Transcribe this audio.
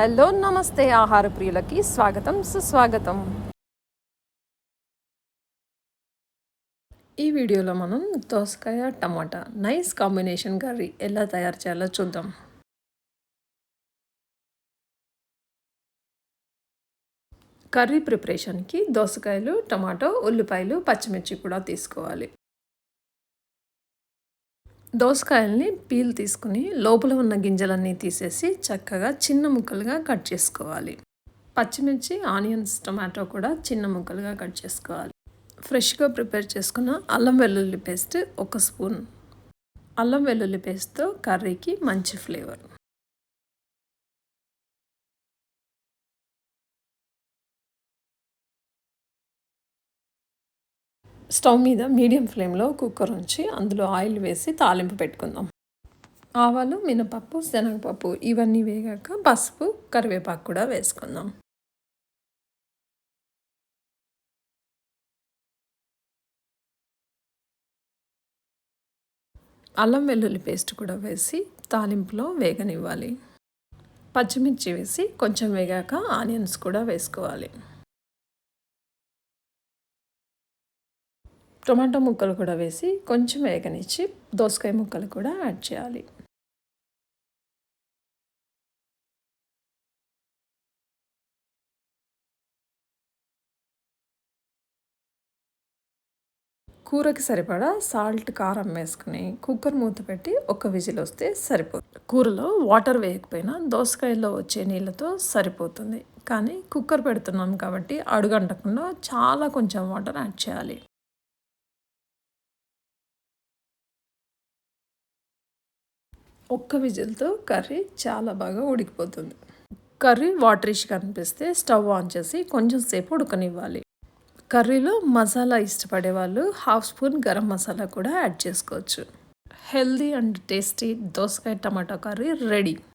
Hello నమస్తే ఆహార ప్రియులకి స్వాగతం సుస్వాగతం. ఈ వీడియోలో మనం దోసకాయ టమాటా నైస్ కాంబినేషన్ కర్రీ ఎలా తయారు చేయాలో చూద్దాం. కర్రీ ప్రిపరేషన్కి దోసకాయలు టమాటో ఉల్లిపాయలు పచ్చిమిర్చి కూడా తీసుకోవాలి. దోసకాయల్ని పీల్ తీసుకుని లోపల ఉన్న గింజలన్నీ తీసేసి చక్కగా చిన్న ముక్కలుగా కట్ చేసుకోవాలి. పచ్చిమిర్చి ఆనియన్స్ టమాటో కూడా చిన్న ముక్కలుగా కట్ చేసుకోవాలి. ఫ్రెష్గా ప్రిపేర్ చేసుకున్న అల్లం వెల్లుల్లి పేస్ట్ ఒక స్పూన్. అల్లం వెల్లుల్లి పేస్ట్తో కర్రీకి మంచి ఫ్లేవర్. స్టవ్ మీద మీడియం ఫ్లేమ్లో కుక్కర్ ఉంచి అందులో ఆయిల్ వేసి తాలింపు పెట్టుకుందాం. ఆవాలు మినపప్పు శనగపప్పు ఇవన్నీ వేగాక పసుపు కరివేపాకు కూడా వేసుకుందాం. అల్లం వెల్లుల్లి పేస్ట్ కూడా వేసి తాలింపులో వేగనివ్వాలి. పచ్చిమిర్చి వేసి కొంచెం వేగాక ఆనియన్స్ కూడా వేసుకోవాలి. టొమాటో ముక్కలు కూడా వేసి కొంచెం వేగనిచ్చి దోసకాయ ముక్కలు కూడా యాడ్ చేయాలి. కూరకి సరిపడా సాల్ట్ కారం వేసుకుని కుక్కర్ మూత పెట్టి ఒక విజిల్ వస్తే సరిపోతుంది. కూరలో వాటర్ వేయకపోయినా దోసకాయలో వచ్చే నీళ్ళతో సరిపోతుంది. కానీ కుక్కర్ పెడుతున్నాం కాబట్టి అడుగంటకుండా చాలా కొంచెం వాటర్ యాడ్ చేయాలి. ఒక్క విజిల్తో కర్రీ చాలా బాగా ఉడికిపోతుంది. కర్రీ వాటరిష్ కనిపిస్తే స్టవ్ ఆన్ చేసి కొంచెం సేపు ఉడకనివ్వాలి. కర్రీలో మసాలా ఇష్టపడే వాళ్ళు హాఫ్ స్పూన్ గరం మసాలా కూడా యాడ్ చేసుకోవచ్చు. హెల్దీ అండ్ టేస్టీ దోసకాయ టమాటా కర్రీ రెడీ.